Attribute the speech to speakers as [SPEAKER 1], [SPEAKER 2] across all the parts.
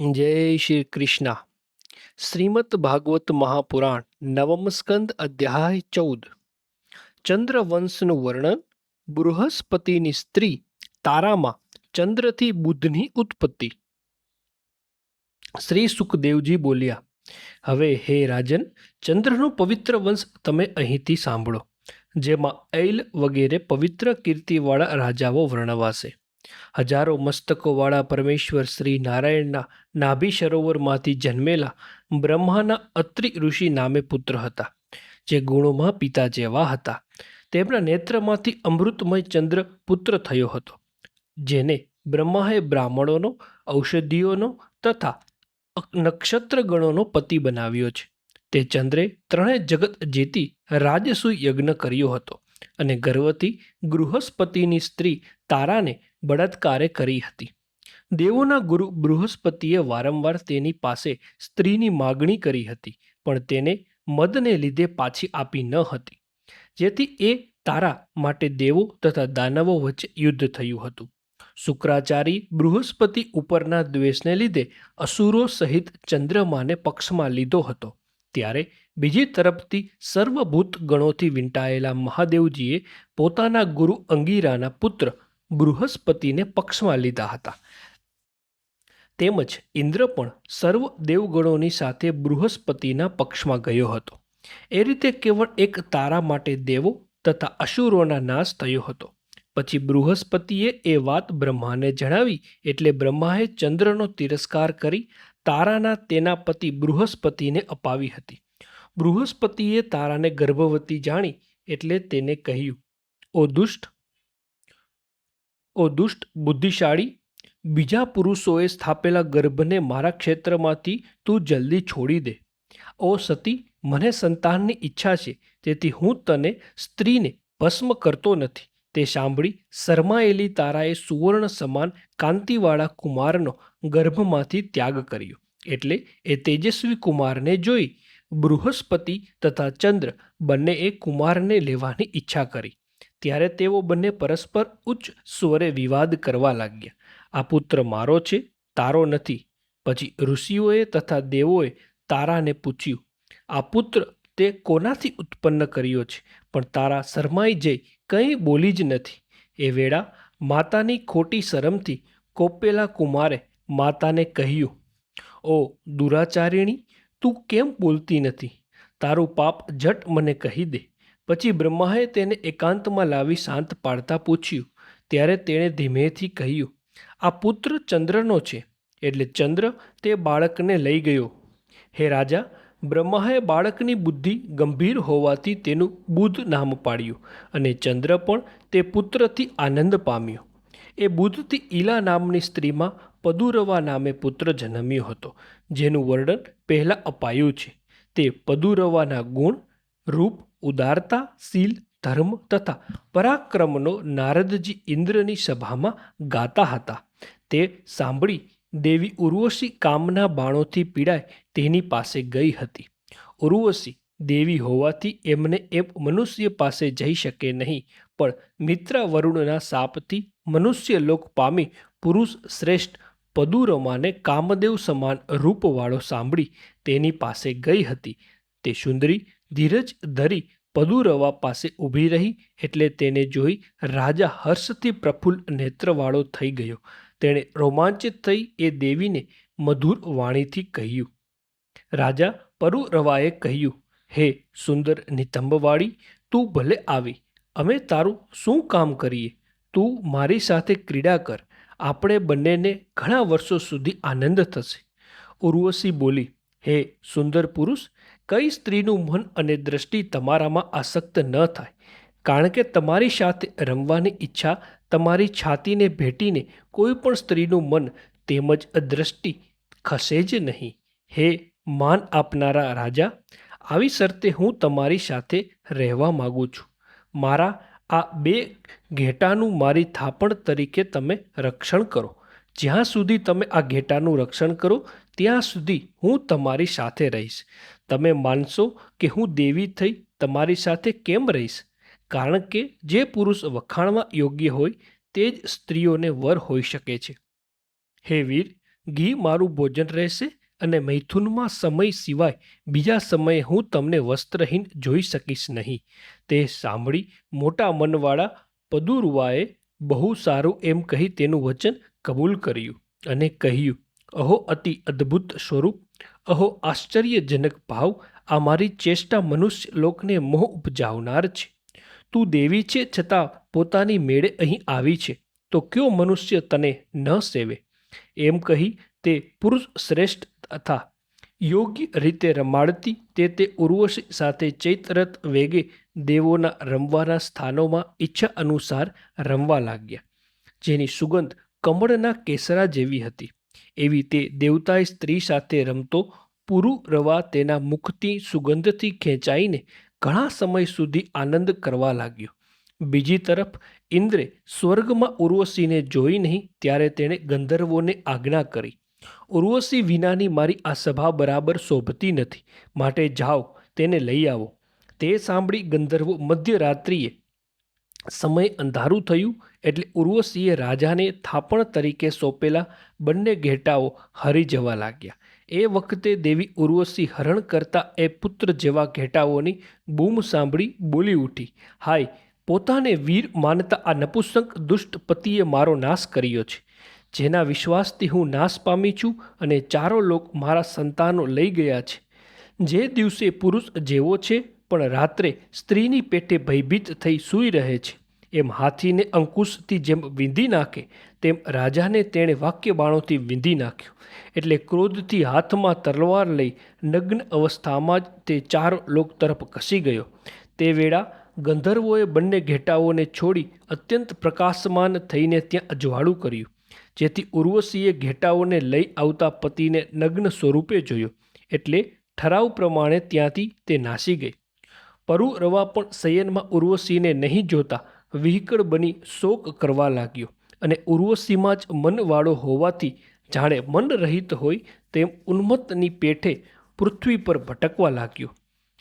[SPEAKER 1] જય શ્રી કૃષ્ણ. શ્રીમદ ભાગવત મહાપુરાણ, નવમ સ્કંદ અધ્યાય ચૌદ. ચંદ્રવંશનું વર્ણન, બૃહસ્પતિની સ્ત્રી તારામાં ચંદ્રથી બુદ્ધની ઉત્પત્તિ. શ્રી સુખદેવજી બોલ્યા, હવે હે રાજન, ચંદ્રનો પવિત્ર વંશ તમે અહીંથી સાંભળો, જેમાં ઐલ વગેરે પવિત્ર કીર્તિવાળા રાજાઓ વર્ણવાશે. હજારો મસ્તકોવાળા પરમેશ્વર શ્રી નારાયણના નાભી સરોવરમાંથી જન્મેલા બ્રહ્માના અત્રિ ઋષિ નામે પુત્ર હતા, જે ગુણોમાં પિતા જેવા હતા. તેમના નેત્રમાંથી અમૃતમય ચંદ્ર પુત્ર થયો હતો, જેને બ્રહ્માએ બ્રાહ્મણોનો, ઔષધિઓનો તથા નક્ષત્રગણોનો પતિ બનાવ્યો છે. તે ચંદ્રે ત્રણેય જગત જીતી રાજસૂય યજ્ઞ કર્યો હતો. અને ગર્વથી ગૃહસ્પતિની સ્ત્રી તારાને બળાત્કારે કરી હતી. દેવોના ગુરુ બૃહસ્પતિએ વારંવાર તેની પાસે સ્ત્રીની માગણી કરી હતી, પણ તેને મદને લીધે પાછી આપી ન હતી, જેથી એ તારા માટે દેવો તથા દાનવો વચ્ચે યુદ્ધ થયું હતું. શુક્રાચારી બૃહસ્પતિ ઉપરના દ્વેષને લીધે અસુરો સહિત ચંદ્રમાને પક્ષમાં લીધો હતો, ત્યારે બીજી તરફથી સર્વભૂત ગણોથી વીંટાયેલા મહાદેવજીએ પોતાના ગુરુ અંગીરાના પુત્ર બૃહસ્પતિને પક્ષમાં લીધા હતા. તેમજ ઇન્દ્ર પણ સર્વ દેવગણોની સાથે બૃહસ્પતિના પક્ષમાં ગયો હતો. એ રીતે કેવળ એક તારા માટે દેવો તથા અસુરોના નાશ થયો હતો. પછી બૃહસ્પતિએ એ વાત બ્રહ્માને જણાવી એટલે બ્રહ્માએ ચંદ્રનો તિરસ્કાર કરી તારાના તેના પતિ બૃહસ્પતિને અપાવી હતી. બૃહસ્પતિએ તારાને ગર્ભવતી જાણી એટલે તેને કહ્યું, ઓ દુષ્ટ ઓ દુષ્ટ બુદ્ધિશાળી, બીજા પુરુષોએ સ્થાપેલા ગર્ભને મારા ક્ષેત્રમાંથી તું જલ્દી છોડી દે. ઓ સતી, મને સંતાનની ઈચ્છા છે, તેથી હું તને સ્ત્રીને ભસ્મ કરતો નથી. તે સાંભળી શરમાયેલી તારાએ સુવર્ણ સમાન કાંતિવાળા કુમારનો ગર્ભમાંથી ત્યાગ કર્યો, એટલે એ તેજસ્વી કુમારને જોઈ બૃહસ્પતિ તથા ચંદ્ર બંનેએ કુમારને લેવાની ઈચ્છા કરી. ત્યારે તેઓ બંને પરસ્પર ઉચ્ચ સ્વરે વિવાદ કરવા લાગ્યા. આ પુત્ર મારો છે, તારો નથી. પછી ઋષિઓએ તથા દેવોએ તારાને પૂછ્યું, આ પુત્ર તે કોનાથી ઉત્પન્ન કર્યો છે? પણ તારા શરમાઈ જઈ કંઈ બોલી જ નથી. એ વેળા માતાની ખોટી શરમથી કોપેલા કુમારે માતાને કહ્યું, ઓ દુરાચારિણી તું કેમ બોલતી નથી? તારું પાપ ઝટ મને કહી દે. પછી બ્રહ્માએ તેને એકાંતમાં લાવી શાંત પાડતા પૂછ્યું. ત્યારે તેણે ધીમેથી કહ્યું, આ પુત્ર ચંદ્રનો છે, એટલે ચંદ્ર તે બાળકને લઈ ગયો. હે રાજા, બ્રહ્માએ બાળકની બુદ્ધિ ગંભીર હોવાથી તેનું બુધ નામ પાડ્યું અને ચંદ્ર પણ તે પુત્રથી આનંદ પામ્યો. એ બુધથી ઈલા નામની સ્ત્રીમાં પદુરવા નામે પુત્ર જન્મ્યો હતો, જેનું વર્ણન પહેલાં અપાયું છે. તે પદુરવાના ગુણ, રૂપ, ઉદારતા, શીલ, ધર્મ તથા પરાક્રમનો નારદજી ઇન્દ્રની સભામાં ગાતા હતા. તે સાંભળી દેવી ઉર્વશી કામના બાણોથી પીડાય તેની પાસે ગઈ હતી. ઉર્વશી દેવી હોવાથી એમને એમ મનુષ્ય પાસે જઈ શકે નહીં, પણ મિત્ર વરુણના સાપથી મનુષ્ય લોક પામી પુરુષ શ્રેષ્ઠ પદુરમાને કામદેવ સમાન રૂપવાળો સાંભળી તેની પાસે ગઈ હતી. તે સુંદરી, ધીરજ ધરી પદુરવા પાસે ઊભી રહી એટલે તેને જોઈ રાજા હર્ષથી પ્રફુલ્લ નેત્રવાળો થઈ ગયો. તેણે રોમાંચિત થઈ એ દેવીને મધુર વાણીથી કહ્યું, રાજા, પરુરવાએ કહ્યું, હે સુંદર નિતંબવાળી, તું ભલે આવી, અમે તારું શું કામ કરીએ? તું મારી સાથે ક્રીડા કર આપણે બંનેને ઘણા વર્ષો સુધી આનંદ થશે. ઉર્વશી બોલી, હે સુંદર પુરુષ, કઈ સ્ત્રીનું મન અને દ્રષ્ટિ તમારામાં આસક્ત ન થાય. કારણ કે તમારી સાથે રમવાની ઈચ્છા, તમારી છાતીને ભેટીને કોઈ પણ સ્ત્રીનું મન તેમજ દ્રષ્ટિ ખસે જ નહીં. હે માન આપનારા રાજા, આવી શરતે હું તમારી સાથે રહેવા માગું છું. મારા આ બે ઘેટાનું મારી થાપણ તરીકે તમે રક્ષણ કરો. જ્યાં સુધી તમે આ ઘેટાનું રક્ષણ કરો, ત્યાં સુધી હું તમારી સાથે રહીશ. તમે માનશો કે હું દેવી થઈ તમારી સાથે કેમ રહીશ? કારણ કે જે પુરુષ વખાણમાં યોગ્ય હોય, તે જ સ્ત્રીઓને વર હોઈ શકે છે. હે વીર, ઘી મારું ભોજન રહેશે અને મૈથુનમાં સમય સિવાય બીજા સમયે હું તમને વસ્ત્રહીન જોઈ શકીશ નહીં. તે સાંભળી મોટા મનવાળા પદુરુવાએ બહુ સારું એમ કહી તેનું વચન કબૂલ કર્યું અને કહ્યું, અહો અતિ અદ્ભુત સ્વરૂપ, અહો આશ્ચર્યજનક ભાવ, આ મારી ચેષ્ટા મનુષ્ય લોકને મોહ ઉપજાવનાર છે. તું દેવી છે છતાં પોતાની મેળે અહીં આવી છે, તો કયો મનુષ્ય તને ન સેવે? એમ કહી તે પુરુષ શ્રેષ્ઠ તથા યોગ્ય રીતે રમાડતી તે તે ઉર્વશી સાથે ચૈતરથ વેગે દેવોના રમવાના સ્થાનોમાં ઈચ્છા અનુસાર રમવા લાગ્યા. જેની સુગંધ કમળના કેસરા જેવી હતી. એવી તે દેવતાએ સ્ત્રી સાથે રમતો પુરુ રવા તેના મુખથી સુગંધથી ખેંચાઈને ઘણા સમય સુધી આનંદ કરવા લાગ્યો. બીજી તરફ ઇન્દ્રે સ્વર્ગમાં ઉર્વશીને જોઈ નહીં, ત્યારે તેણે ગંધર્વોને આજ્ઞા કરી. ઉર્વશી વિનાની મારી આ સભા બરાબર શોભતી નથી. માટે જાઓ, તેને લઈ આવો. તે સાંભળી ગંધર્વો મધ્યરાત્રિએ સમય અંધારું થયું એટલે ઉર્વશીએ રાજાને થાપણ તરીકે સોંપેલા બંને ઘેટાઓ હરી જવા લાગ્યા. એ વખતે દેવી ઉર્વશી હરણ કરતા એ પુત્ર જેવા ઘેટાઓની બૂમ સાંભળી બોલી ઉઠી. હાય, પોતાને વીર માનતા આ નપુસંક દુષ્ટ પતિએ મારો નાશ કર્યો છે. જેના વિશ્વાસથી હું નાશ પામી છું અને ચારો લોક મારા સંતાનો લઈ ગયા છે. જે દિવસે પુરુષ જેવો છે, પણ રાત્રે સ્ત્રીની પેટે ભયભીત થઈ સૂઈ રહે છે. એમ હાથીને અંકુશથી જેમ વીંધી નાખે, તેમ રાજાને તેણે વાક્ય બાણોથી વીંધી નાખ્યો. એટલે ક્રોધથી હાથમાં તલવાર લઈ નગ્ન અવસ્થામાં જ તે ચાર લોક તરફ ખસી ગયો. તે વેળા ગંધર્વોએ બંને ઘેટાઓને છોડી અત્યંત પ્રકાશમાન થઈને ત્યાં અજવાળું કર્યું. જેથી ઉર્વશીએ ઘેટાઓને લઈ આવતા પતિને નગ્ન સ્વરૂપે જોયો. એટલે ઠરાવ પ્રમાણે ત્યાંથી તે નાસી ગઈ. પરુ રવા પણ શયનમાં ઉર્વશીને નહીં જોતા વિહકળ બની શોક કરવા લાગ્યો અને ઉર્વશીમાં જ મનવાળો હોવાથી જાણે મન રહિત હોય તેમ ઉન્મત્તની પેઠે પૃથ્વી પર ભટકવા લાગ્યો.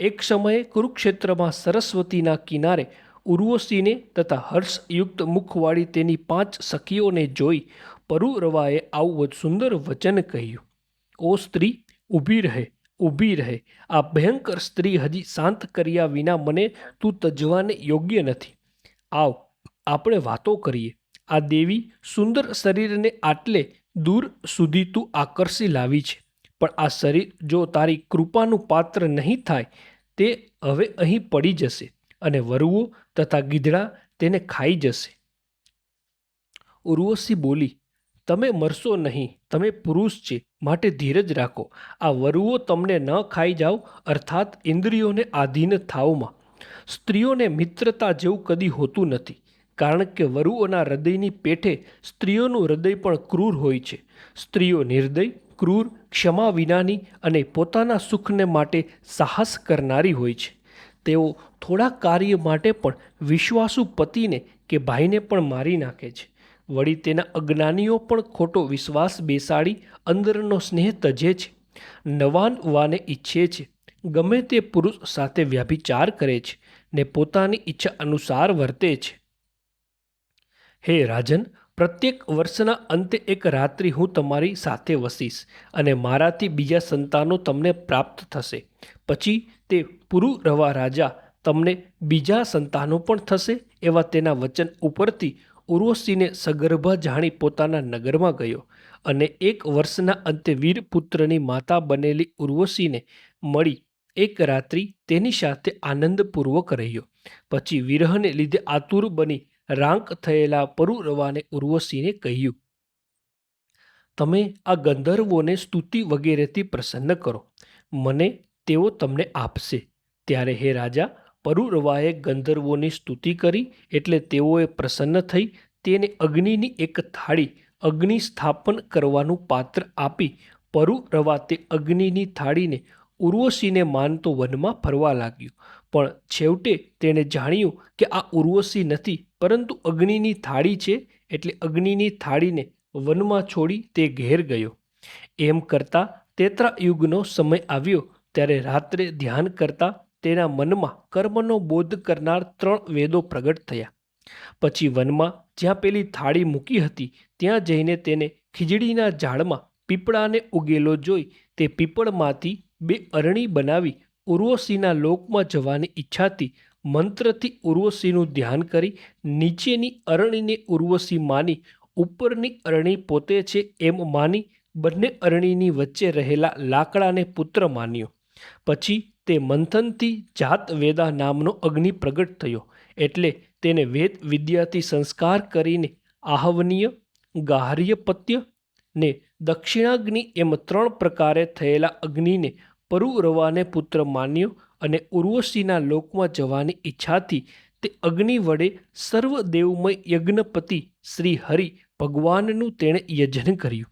[SPEAKER 1] એક સમયે કુરુક્ષેત્રમાં સરસ્વતીના કિનારે ઉર્વશીને તથા હર્ષયુક્ત મુખવાળી તેની પાંચ સખીઓને જોઈ પરુરવાએ આવું સુંદર વચન કહ્યું. ઓ સ્ત્રી, ઊભી રહે ઊભી રહે. આ ભયંકર સ્ત્રી હજી શાંત કર્યા વિના મને તું તજવાને યોગ્ય નથી. આવ, આપણે વાતો કરીએ. આ દેવી સુંદર શરીરને આટલે દૂર સુધી તું આકર્ષી લાવી છે. પણ આ શરીર જો તારી કૃપાનું પાત્ર નહીં થાય, તે હવે અહીં પડી જશે. અને વરુઓ તથા ગીધડા તેને ખાઈ જશે. ઉર્વશી બોલી, તમે મરશો નહીં, તમે પુરુષ છે, માટે ધીરજ રાખો. આ વરુઓ તમને ન ખાઈ જાઓ, અર્થાત ઇન્દ્રિયોને આધીન થાવમાં સ્ત્રીઓને મિત્રતા જેવું કદી હોતું નથી, કારણ કે વરુઓના હૃદયની પેઠે સ્ત્રીઓનું હૃદય પણ ક્રૂર હોય છે. સ્ત્રીઓ નિર્દય, ક્રૂર, ક્ષમા વિનાની અને પોતાના સુખને માટે સાહસ કરનારી હોય છે. તેઓ થોડા કાર્ય માટે પણ વિશ્વાસુ પતિને કે ભાઈને પણ મારી નાખે છે. વળી તેના અજ્ઞાનીઓ પણ ખોટો વિશ્વાસ બેસાડી અંદરનો સ્નેહ તજે છે. નવાન વાને ઈચ્છે છે. ગમે તે પુરુષ સાથે વ્યાભિચાર કરે છે ને પોતાની ઈચ્છા અનુસાર વર્તે છે. હે રાજન, પ્રત્યેક વર્ષના અંતે એક રાત્રિ હું તમારી સાથે વસીશ અને મારાથી બીજા સંતાનો તમને પ્રાપ્ત થશે. પછી તે પુરુરવા રાજા તમને બીજા સંતાનો પણ થશે એવા તેના વચન ઉપરથી ઉર્વશીને સગર્ભા જાણી પોતાના નગરમાં ગયો અને એક વર્ષના અંતે વીરપુત્રની માતા બનેલી ઉર્વશીને મળી એક રાત્રિ તેની સાથે આનંદપૂર્વક રહ્યો. પછી વિરહને લીધે આતુર બની રાંક થયેલા પરુરવાને ઉર્વશીને કહ્યું, તમે આ ગંધર્વોને સ્તુતિ વગેરેથી પ્રસન્ન કરો. મને તેઓ તમને આપશે. ત્યારે હે રાજા, પરુરવાએ ગંધર્વોની સ્તુતિ કરી એટલે તેઓએ પ્રસન્ન થઈ તેને અગ્નિની એક થાળી અગ્નિ સ્થાપન કરવાનું પાત્ર આપી પરુરવા તે અગ્નિની થાળીને ઉર્વશીને માનતો વનમાં ફરવા લાગ્યો. પણ છેવટે તેણે જાણ્યું કે આ ઉર્વશી નથી, પરંતુ અગ્નિની થાળી છે એટલે અગ્નિની થાળીને વનમાં છોડી તે ઘેર ગયો. એમ કરતાં તેતરા યુગનો સમય આવ્યો ત્યારે રાત્રે ધ્યાન કરતા તેના મનમાં કર્મનો બોધ કરનાર ત્રણ વેદો પ્રગટ થયા. પછી વનમાં જ્યાં પેલી થાળી મૂકી હતી, ત્યાં જઈને તેને ખીજડીના ઝાડમાં પીપળાને ઉગેલો જોઈ તે પીપળમાંથી બે અરણી બનાવી ઉર્વશીના લોકમાં જવાની ઈચ્છાથી મંત્રથી ઉર્વશીનું ધ્યાન કરી નીચેની અરણીને ઉર્વશી માની ઉપરની અરણી પોતે છે એમ માની બંને અરણીની વચ્ચે રહેલા લાકડાને પુત્ર માન્યો. પછી તે મંથનથી જાત વેદા નામનો અગ્નિ પ્રગટ થયો એટલે તેને વેદ વિદ્યાથી સંસ્કાર કરીને આહવનીય ગાહર્યપત્ય ને દક્ષિણાગ્નિ એમ ત્રણ પ્રકારે થયેલા અગ્નિને પરુરવાને પુત્ર માન્યો અને ઉર્વશીના લોકમાં જવાની ઈચ્છાથી તે અગ્નિ વડે સર્વદેવમય યજ્ઞપતિ શ્રી હરિ ભગવાનનું તેણે યજન કર્યું.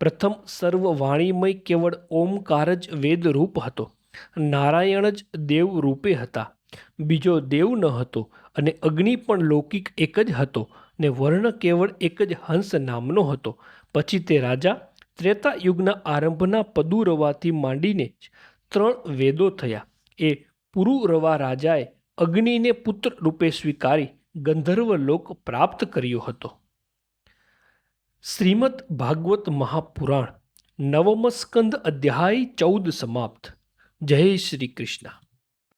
[SPEAKER 1] પ્રથમ સર્વ વાણીમય કેવળ ઓમકાર જ વેદરૂપ હતો. નારાયણ જ દેવ રૂપે હતા. બીજો દેવ ન હતો અને અગ્નિ પણ લૌકિક એક જ હતો ને વર્ણ કેવળ એક જ હંસ નામનો હતો. પછી તે રાજા ત્રેતા યુગના આરંભના પદુરવાથી માંડીને જ ત્રણ વેદો થયા. એ પુરુરવા રાજાએ અગ્નિને પુત્ર રૂપે સ્વીકારી ગંધર્વ લોક પ્રાપ્ત કર્યો હતો. શ્રીમદ ભાગવત મહાપુરાણ નવમ સ્કંદ અધ્યાય ચૌદ સમાપ્ત. જય શ્રી કૃષ્ણ.